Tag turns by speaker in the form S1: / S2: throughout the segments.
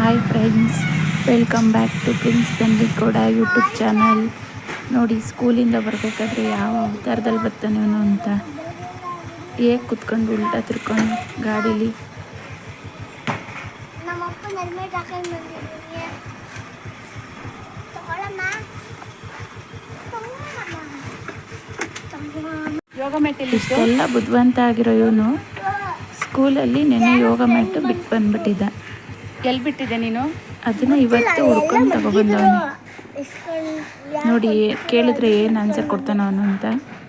S1: Hi friends welcome back to Prince ಕೂಡ YouTube channel ನೋಡಿ ಸ್ಕೂಲಿಂದ ಬರಬೇಕಾದ್ರೆ ಯಾವ ಅವತಾರದಲ್ಲಿ ಬರ್ತಾನೆ ಅವನು ಅಂತ. ಹೇಗೆ ಕುತ್ಕೊಂಡು ಉಲ್ಟಾ ತಿರ್ಕೊಂಡು ಗಾಡೀಲಿ? ಇಷ್ಟೆಲ್ಲ ಬುದ್ಧಿವಂತ ಆಗಿರೋ ಇವನು ಸ್ಕೂಲಲ್ಲಿ ನೆನೆ ಯೋಗ ಮ್ಯಾಟ್ ಬಿಟ್ಟು ಬಂದ್ಬಿಟ್ಟಿದ್ದ.
S2: ಎಲ್ಲಿ ಬಿಟ್ಟಿದೆ ನೀನು?
S1: ಅದನ್ನ ಇವತ್ತು ಹುಡ್ಕೊಂಡು ತಗೊಬಂದವನು. ನೋಡಿ ಕೇಳಿದ್ರೆ ಏನು ಆನ್ಸರ್ ಕೊಡ್ತಾನ ಅವನು ಅಂತ.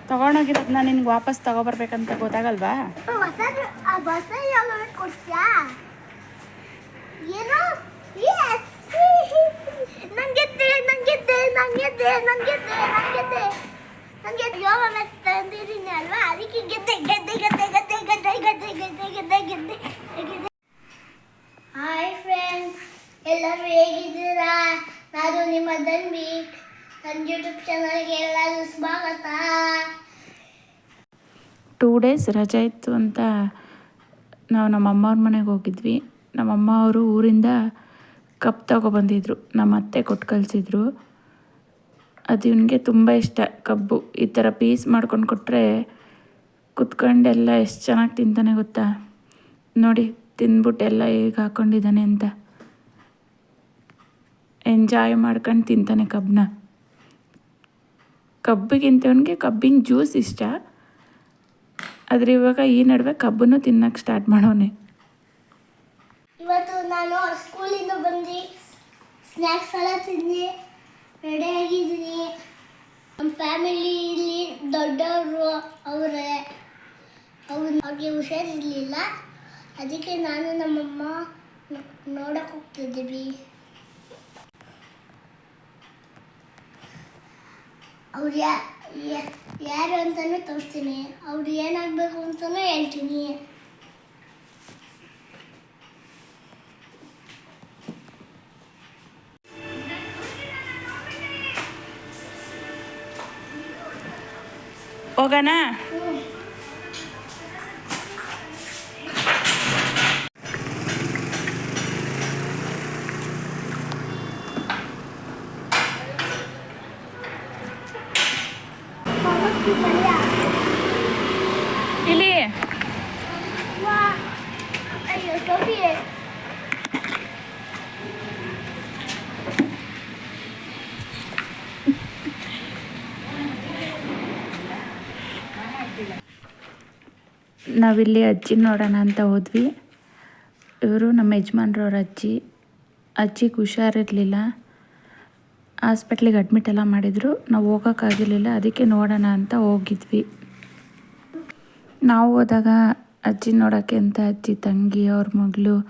S2: ತಗೊಂಡೋಗಿರೋದನ್ನ ನಿನ್ಗೆ ವಾಪಸ್ ತಗೋಬರ್ಬೇಕಂತ ಗೊತ್ತಾಗಲ್ವಾ?
S3: ಆ ಬಸ್ ಎಲ್ಲರೂ ಹೇಗಿದ್ದೀರಾ? ನಾನು ನಿಮ್ಮ ದನ್ವಿ ನನ್ನ ಯೂಟ್ಯೂಬ್ ಚಾನಲ್ಗೆ ಎಲ್ಲರೂ ಸ್ವಾಗತ.
S1: ಟೂ ಡೇಸ್ ರಜೆ ಇತ್ತು ಅಂತ ನಾವು ನಮ್ಮ ಅಮ್ಮವ್ರ ಮನೆಗೆ ಹೋಗಿದ್ವಿ. ನಮ್ಮ ಅಮ್ಮ ಅವರು ಊರಿಂದ ಕಪ್ ತಗೊಬಂದಿದ್ರು ನಮ್ಮ ಅತ್ತೆ ಕೊಟ್ಟು ಕಳಿಸಿದ್ರು. ಅದು ಇವನಿಗೆ ತುಂಬ ಇಷ್ಟ ಕಬ್ಬು. ಈ ಥರ ಪೀಸ್ ಮಾಡ್ಕೊಂಡು ಕೊಟ್ಟರೆ ಕುತ್ಕೊಂಡೆಲ್ಲ ಎಷ್ಟು ಚೆನ್ನಾಗಿ ತಿಂತಾನೆ ಗೊತ್ತಾ? ನೋಡಿ, ತಿಂದ್ಬಿಟ್ಟು ಎಲ್ಲ ಹೇಗೆ ಹಾಕ್ಕೊಂಡಿದ್ದಾನೆ ಅಂತ. ಎಂಜಾಯ್ ಮಾಡ್ಕೊಂಡು ತಿಂತಾನೆ ಕಬ್ಬನ್ನ ಕಬ್ಬಿಗಿಂತ ಅವನಿಗೆ ಕಬ್ಬಿನ ಜ್ಯೂಸ್ ಇಷ್ಟ. ಆದರೆ ಇವಾಗ ಈ ನಡುವೆ ಕಬ್ಬನ್ನು ತಿನ್ನಕ್ಕೆ ಸ್ಟಾರ್ಟ್ ಮಾಡೋನೆ.
S3: ಇವತ್ತು ನಾನು ಸ್ಕೂಲಿಂದ ಬಂದು ಸ್ನ್ಯಾಕ್ಸ್ ಎಲ್ಲ ತಿಂದು. ರೆಡಿ ಆಗಿದ್ದೀನಿ. ನಮ್ಮ ಫ್ಯಾಮಿಲಿಲಿ ದೊಡ್ಡವರು, ಅವ್ರು ಅವ್ರಿಗೆ ಹುಷಾರಿರಲಿಲ್ಲ. ಅದಕ್ಕೆ ನಾನು ನಮ್ಮಮ್ಮ ನೋಡಕ್ಕೆ ಹೋಗ್ತಿದ್ದೀವಿ. ಅವ್ರು ಯಾ ಯಾರು ಅಂತಲೂ ತೋರಿಸ್ತೀನಿ. ಅವ್ರು ಏನಾಗಬೇಕು ಅಂತಲೂ ಹೇಳ್ತೀನಿ.
S2: ಹೋಗೋಣ
S1: ನಾವಿಲ್ಲಿ ಅಜ್ಜಿ ನೋಡೋಣ ಅಂತ ಹೋದ್ವಿ. ಇವರು ನಮ್ಮ ಯಜಮಾನ್ರವ್ರ ಅಜ್ಜಿ. ಅಜ್ಜಿಗೆ ಹುಷಾರಿರಲಿಲ್ಲ. ಹಾಸ್ಪಿಟ್ಲಿಗೆ ಅಡ್ಮಿಟ್ ಎಲ್ಲ ಮಾಡಿದರು. ನಾವು ಹೋಗೋಕ್ಕಾಗಿರಲಿಲ್ಲ ಅದಕ್ಕೆ ನೋಡೋಣ ಅಂತ ಹೋಗಿದ್ವಿ. ನಾವು ಹೋದಾಗ ಅಜ್ಜಿ ನೋಡೋಕ್ಕೆ ಅಂತ ಅಜ್ಜಿ, ತಂಗಿ, ಅವ್ರ ಮಗಳು,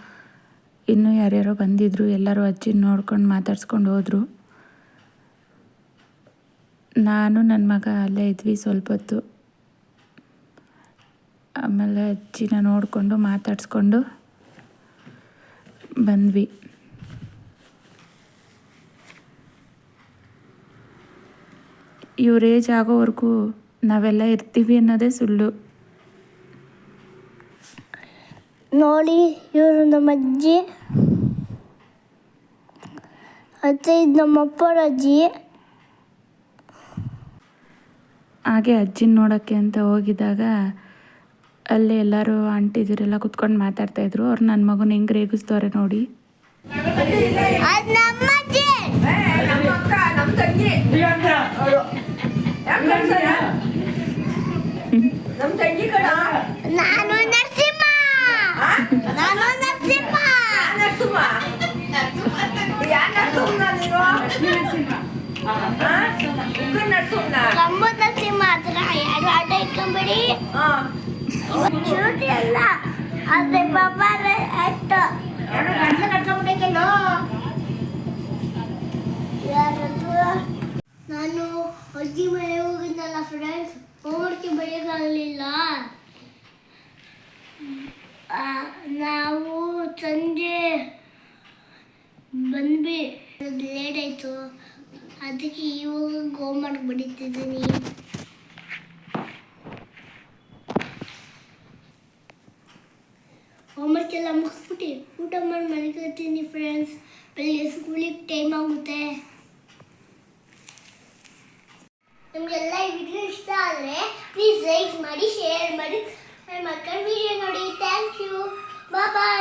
S1: ಇನ್ನೂ ಯಾರ್ಯಾರೋ ಬಂದಿದ್ದರು ಎಲ್ಲರೂ ಅಜ್ಜಿ ನೋಡ್ಕೊಂಡು ಮಾತಾಡ್ಸ್ಕೊಂಡು ಹೋದರು. ನಾನು, ನನ್ನ ಮಗ ಅಲ್ಲೇ ಇದ್ವಿ ಸ್ವಲ್ಪ ಹೊತ್ತು. ಆಮೇಲೆ ಅಜ್ಜಿನ ನೋಡಿಕೊಂಡು ಮಾತಾಡಿಸ್ಕೊಂಡು ಬಂದ್ವಿ. ಇವ್ರ ಏಜ್ ಆಗೋವರೆಗೂ ನಾವೆಲ್ಲ ಇರ್ತೀವಿ ಅನ್ನೋದೇ ಸುಳ್ಳು.
S3: ನೋಡಿ ಇವರು ನಮ್ಮ ಅಜ್ಜಿ. ಮತ್ತೆ ಇದು ನಮ್ಮ ಅಪ್ಪರ ಅಜ್ಜಿ.
S1: ಹಾಗೆ ಅಜ್ಜಿನ ನೋಡೋಕ್ಕೆ ಅಂತ ಹೋಗಿದ್ದಾಗ ಅಲ್ಲಿ ಎಲ್ಲರೂ ಆಂಟಿದಿರೆಲ್ಲ ಕುತ್ಕೊಂಡು ಮಾತಾಡ್ತಾ ಇದ್ರು. ಅವ್ರು ನನ್ನ ಮಗನ ಹೆಂಗ್ ರೇಗಿಸ್ತವ್ರೆ ನೋಡಿ.
S3: ನರ್ಸಿಂಹ. ಚೂಟಿಲ್ಲ ಅದೇ ಪಾಪ ಆಯ್ತು. ನಾನು ಅಜ್ಜಿ ಮನೆ ಹೋಗಿದ್ದಲ್ಲ ಫ್ರೆಂಡ್ಸ್ ಹೋಮ್ವರ್ಕ್ ಬರೆಯೋಕ್ಕಾಗಲಿಲ್ಲ ನಾವು ಸಂಜೆ ಬಂದ್ವಿ. ಲೇಟ್ ಆಯಿತು. ಅದಕ್ಕೆ ಇವಾಗ ಹೋಮ್ವರ್ಕ್ ಬರೀತಿದ್ದೀನಿ ಮುಗಿಸ್ಬಿಟ್ಟು ಊಟ ಮಾಡಿ ಮನೆಗೆ ಫ್ರೆಂಡ್ಸ್ ಬೆಳಿಗ್ಗೆ ಸ್ಕೂಲಿಗೆ ಟೈಮ್ ಆಗುತ್ತೆ ನಿಮಗೆಲ್ಲ ಈ ವಿಡಿಯೋ ಇಷ್ಟ ಆದರೆ ಪ್ಲೀಸ್ ಲೈಕ್ ಮಾಡಿ ಶೇರ್ ಮಾಡಿ ಮಕ್ಕಳ ವಿಡಿಯೋ ನೋಡಿ ಥ್ಯಾಂಕ್ ಯು ಬಾಬಾ ನಿಮಗೆ